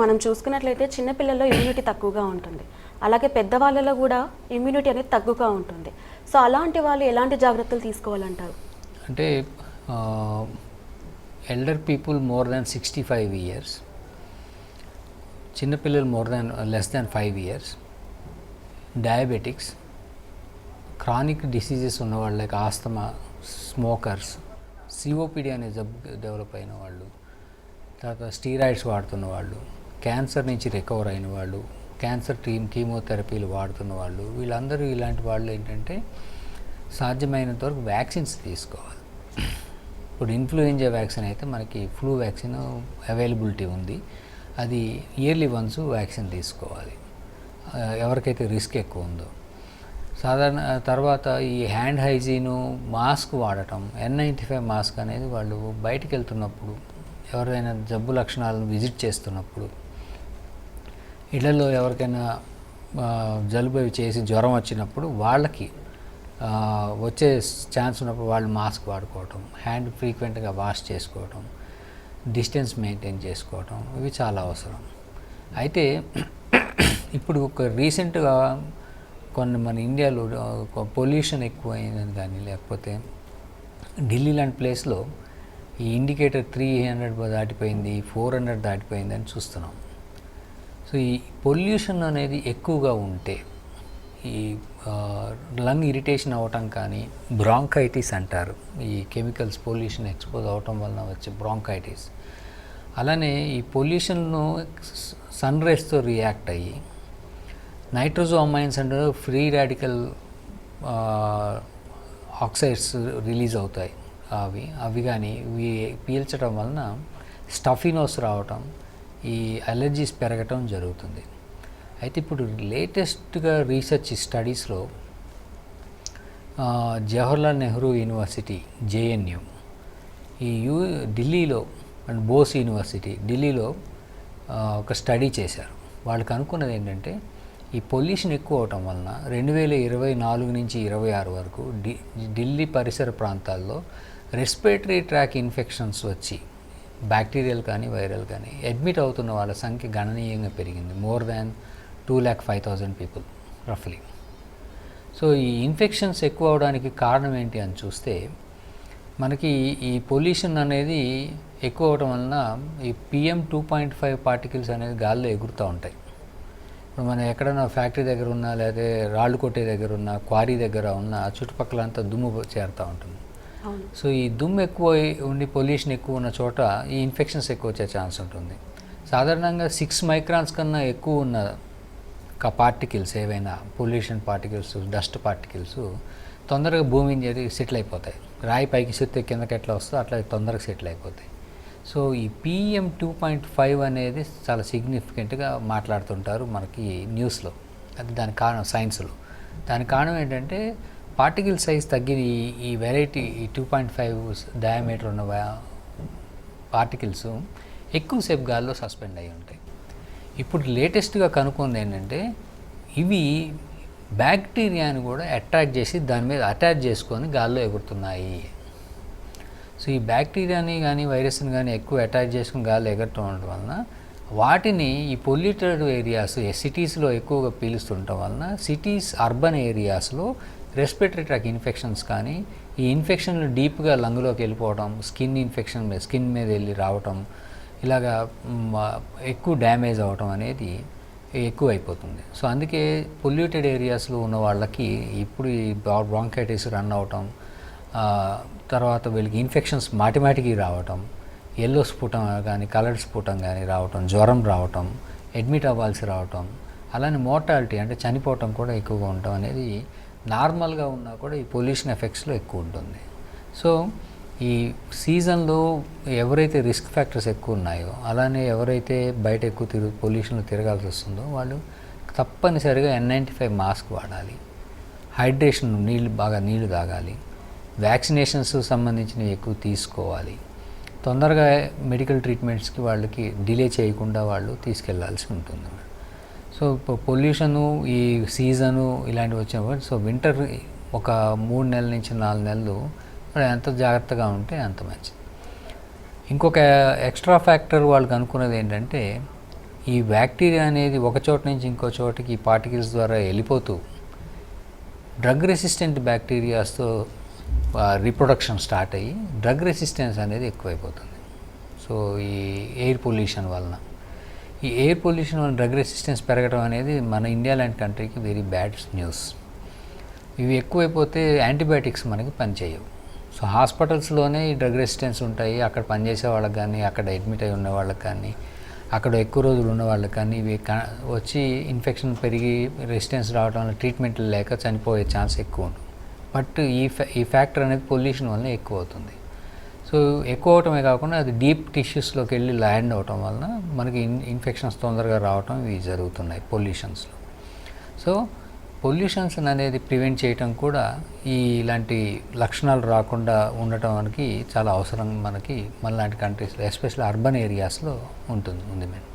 మనం చూసుకున్నట్లయితే చిన్నపిల్లల్లో ఇమ్యూనిటీ తక్కువగా ఉంటుంది. అలాగే పెద్దవాళ్ళలో కూడా ఇమ్యూనిటీ అనేది తక్కువగా ఉంటుంది. సో అలాంటి వాళ్ళు ఎలాంటి జాగ్రత్తలు తీసుకోవాలంటారు? అంటే elder people more than sixty five years చిన్నపిల్లలు more than less than five years diabetics chronic diseases ఉన్న వాళ్ళు లైక్ ఆస్తమా స్మోకర్స్ సిఓపిడి అనే జబ్బు డెవలప్ అయిన వాళ్ళు తర్వాత స్టీరాయిడ్స్ వాడుతున్న వాళ్ళు క్యాన్సర్ నుంచి రికవర్ అయిన వాళ్ళు క్యాన్సర్ టీమ్ కీమోథెరపీలు వాడుతున్న వాళ్ళు వీళ్ళందరూ ఇలాంటి వాళ్ళు ఏంటంటే సాధ్యమైనంత వరకు వ్యాక్సిన్స్ తీసుకోవాలి. ఇప్పుడు ఇన్ఫ్లుయెంజా వ్యాక్సిన్ అయితే మనకి ఫ్లూ వ్యాక్సిన్ అవైలబిలిటీ ఉంది. అది ఇయర్లీ వన్స్ వ్యాక్సిన్ తీసుకోవాలి. ఎవరికైతే రిస్క్ ఎక్కువ ఉందో. సాధారణ తర్వాత ఈ హ్యాండ్ హైజీను మాస్క్ వాడటం ఎన్ నైంటీ ఫైవ్ మాస్క్ అనేది వాళ్ళు బయటికి వెళ్తున్నప్పుడు ఎవరైనా జబ్బు లక్షణాలను విజిట్ చేస్తున్నప్పుడు ఇళ్ళలో ఎవరికైనా జలుబు అవి చేసి జ్వరం వచ్చినప్పుడు వాళ్ళకి వచ్చే ఛాన్స్ ఉన్నప్పుడు వాళ్ళు మాస్క్ వాడుకోవటం హ్యాండ్ ఫ్రీక్వెంట్గా వాష్ చేసుకోవటం డిస్టెన్స్ మెయింటైన్ చేసుకోవటం ఇవి చాలా అవసరం. అయితే ఇప్పుడు ఒక రీసెంట్గా కొన్ని మన ఇండియాలో పొల్యూషన్ ఎక్కువ అయిందని కానీ లేకపోతే ఢిల్లీ లాంటి ప్లేస్లో ఈ ఇండికేటర్ త్రీ హండ్రెడ్ దాటిపోయింది ఫోర్ హండ్రెడ్ దాటిపోయింది అని చూస్తున్నాం. సో ఈ పొల్యూషన్ అనేది ఎక్కువగా ఉంటే ఈ లంగ్ ఇరిటేషన్ అవ్వటం కానీ బ్రాంకైటిస్ అంటారు. ఈ కెమికల్స్ పొల్యూషన్ ఎక్స్పోజ్ అవటం వలన వచ్చే బ్రాంకైటిస్. అలానే ఈ పొల్యూషన్ను సన్ రేస్తో రియాక్ట్ అయ్యి నైట్రోజోమైన్స్ అంటే ఫ్రీ రాడికల్ ఆక్సైడ్స్ రిలీజ్ అవుతాయి. అవి అవి కానీ ఇవి పీల్చడం వలన స్టఫినోస్ రావటం ఈ అలర్జీస్ పెరగటం జరుగుతుంది. అయితే ఇప్పుడు లేటెస్ట్గా రీసెర్చ్ స్టడీస్లో జవహర్లాల్ నెహ్రూ యూనివర్సిటీ జేఎన్యు ఈ యూ ఢిల్లీలో అండ్ బోస్ యూనివర్సిటీ ఢిల్లీలో ఒక స్టడీ చేశారు. వాళ్ళు కనుక్కున్నది ఏంటంటే ఈ పొల్యూషన్ ఎక్కువ అవటం వలన రెండు వేల ఇరవై నాలుగు నుంచి ఇరవై ఆరు వరకు ఢిల్లీ పరిసర ప్రాంతాల్లో రెస్పిరేటరీ ట్రాక్ ఇన్ఫెక్షన్స్ వచ్చి బ్యాక్టీరియల్ కానీ వైరల్ కానీ అడ్మిట్ అవుతున్న వాళ్ళ సంఖ్య గణనీయంగా పెరిగింది. More than two lakh five thousand people రఫ్లీ so ఈ ఇన్ఫెక్షన్స్ ఎక్కువ అవడానికి కారణం ఏంటి అని చూస్తే మనకి ఈ పొల్యూషన్ అనేది ఎక్కువ అవడం వలన ఈ PM two point five particles అనేది గాల్లో ఎగురుతూ ఉంటాయి. ఇప్పుడు మనం ఎక్కడైనా ఫ్యాక్టరీ దగ్గర ఉన్నా లేదా రాళ్ళు కొట్టే దగ్గర ఉన్న క్వారీ దగ్గర ఉన్న చుట్టుపక్కల అంతా దుమ్ము చేరుతూ ఉంటుంది. సో ఈ దుమ్ము ఎక్కువ ఉండి పొల్యూషన్ ఎక్కువ ఉన్న చోట ఈ ఇన్ఫెక్షన్స్ ఎక్కువ వచ్చే ఛాన్స్ ఉంటుంది. సాధారణంగా సిక్స్ మైక్రాన్స్ కన్నా ఎక్కువ ఉన్న పార్టికల్స్ ఏవైనా పొల్యూషన్ పార్టికల్స్ డస్ట్ పార్టికల్స్ తొందరగా భూమి చేరి సెటిల్ అయిపోతాయి. రాయి పైకి సెత్తే కిందకి ఎట్లా వస్తుందో అట్లా తొందరగా సెటిల్ అయిపోతాయి. సో ఈ పిఎం టూ పాయింట్ ఫైవ్ అనేది చాలా సిగ్నిఫికెంట్గా మాట్లాడుతుంటారు మనకి న్యూస్లో. అది దాని కారణం సైన్స్లో దాని కారణం ఏంటంటే పార్టికల్ సైజ్ తగ్గిన ఈ ఈ వెరైటీ ఈ టూ పాయింట్ ఫైవ్ డయామీటర్ ఉన్న పార్టికల్స్ ఎక్కువసేపు గాల్లో సస్పెండ్ అయి ఉంటాయి. ఇప్పుడు లేటెస్ట్గా కనుక్కుంది ఏంటంటే ఇవి బ్యాక్టీరియాని కూడా అట్రాక్ట్ చేసి దాని మీద అటాచ్ చేసుకొని గాల్లో ఎగురుతున్నాయి. సో ఈ బ్యాక్టీరియాని కానీ వైరస్ని కానీ ఎక్కువ అటాచ్ చేసుకుని గాల్లో ఎగరటం ఉండడం వలన వాటిని ఈ పొల్యూటెడ్ ఏరియాస్ సిటీస్లో ఎక్కువగా పీలుస్తుండటం వలన సిటీస్ అర్బన్ ఏరియాస్లో రెస్పిరేటరీ ట్రాక్ ఇన్ఫెక్షన్స్ కానీ ఈ ఇన్ఫెక్షన్లు డీప్గా లంగ్లోకి వెళ్ళిపోవడం స్కిన్ ఇన్ఫెక్షన్ మీద స్కిన్ మీద వెళ్ళి రావటం ఇలాగా ఎక్కువ డ్యామేజ్ అవ్వటం అనేది ఎక్కువ అయిపోతుంది సో అందుకే పొల్యూటెడ్ ఏరియాస్లో ఉన్న వాళ్ళకి ఇప్పుడు ఈ బ్రాంకైటిస్ రన్ అవటం తర్వాత వీళ్ళకి ఇన్ఫెక్షన్స్ మాటిమాటికి రావటం ఎల్లో స్ఫుటం కానీ కలర్డ్ స్ఫుటం కానీ రావటం జ్వరం రావటం అడ్మిట్ అవ్వాల్సి రావటం అలానే మోర్టాలిటీ అంటే చనిపోవటం కూడా ఎక్కువగా ఉండటం అనేది నార్మల్గా ఉన్నా కూడా ఈ పొల్యూషన్ ఎఫెక్ట్స్లో ఎక్కువ ఉంటుంది. సో ఈ సీజన్లో ఎవరైతే రిస్క్ ఫ్యాక్టర్స్ ఎక్కువ ఉన్నాయో అలానే ఎవరైతే బయట ఎక్కువ తిరుగు పొల్యూషన్లో తిరగాల్సి వస్తుందో వాళ్ళు తప్పనిసరిగా ఎన్ నైంటీ ఫైవ్ మాస్క్ వాడాలి. హైడ్రేషన్ నీళ్ళు బాగా నీళ్ళు తాగాలి. వ్యాక్సినేషన్స్ సంబంధించినవి ఎక్కువ తీసుకోవాలి. తొందరగా మెడికల్ ట్రీట్మెంట్స్కి వాళ్ళకి డిలే చేయకుండా వాళ్ళు తీసుకెళ్ళాల్సి ఉంటుంది. సో పొల్యూషను ఈ సీజను ఇలాంటివి వచ్చినప్పుడు సో వింటర్ ఒక మూడు నెలల నుంచి నాలుగు నెలలు ఎంత జాగ్రత్తగా ఉంటే అంత మంచిది. ఇంకొక ఎక్స్ట్రా ఫ్యాక్టర్ వాళ్ళకి అనుకున్నది ఏంటంటే ఈ బ్యాక్టీరియా అనేది ఒక చోట నుంచి ఇంకో చోటకి ఈ పార్టికల్స్ ద్వారా వెళ్ళిపోతూ డ్రగ్ రెసిస్టెంట్ బ్యాక్టీరియాస్తో రీప్రొడక్షన్ స్టార్ట్ అయ్యి డ్రగ్ రెసిస్టెన్స్ అనేది ఎక్కువైపోతుంది. సో ఈ ఎయిర్ పొల్యూషన్ వలన. ఈ ఎయిర్ పొల్యూషన్ వలన డ్రగ్ రెసిస్టెన్స్ పెరగడం అనేది మన ఇండియా లాంటి కంట్రీకి వెరీ బ్యాడ్ న్యూస్. ఇవి ఎక్కువైపోతే యాంటీబయాటిక్స్ మనకి పనిచేయవు. సో హాస్పిటల్స్లోనే ఈ డ్రగ్ రెసిస్టెన్స్ ఉంటాయి. అక్కడ పనిచేసే వాళ్ళకి కానీ అక్కడ అడ్మిట్ అయి ఉన్న వాళ్ళకి కానీ అక్కడ ఎక్కువ రోజులు ఉన్న వాళ్ళకి కానీ ఇవి వచ్చి ఇన్ఫెక్షన్ పెరిగి రెసిస్టెన్స్ రావడం వల్ల ట్రీట్మెంట్ లేక చనిపోయే ఛాన్స్ ఎక్కువ ఉంటుంది. బట్ ఈ ఫ్యా ఈ ఫ్యాక్టర్ అనేది పొల్యూషన్ వల్ల ఎక్కువ అవుతుంది. సో ఎక్కువ అవటమే కాకుండా అది డీప్ టిష్యూస్లోకి వెళ్ళి ల్యాండ్ అవటం వలన మనకి ఇన్ ఇన్ఫెక్షన్స్ తొందరగా రావటం ఇవి జరుగుతున్నాయి పొల్యూషన్స్లో. సో పొల్యూషన్స్ అనేది ప్రివెంట్ చేయటం కూడా ఈ ఇలాంటి లక్షణాలు రాకుండా ఉండటం మనకి చాలా అవసరం మనకి మనలాంటి కంట్రీస్లో ఎస్పెషల్లీ అర్బన్ ఏరియాస్లో ఉంటుంది ఉంది మేము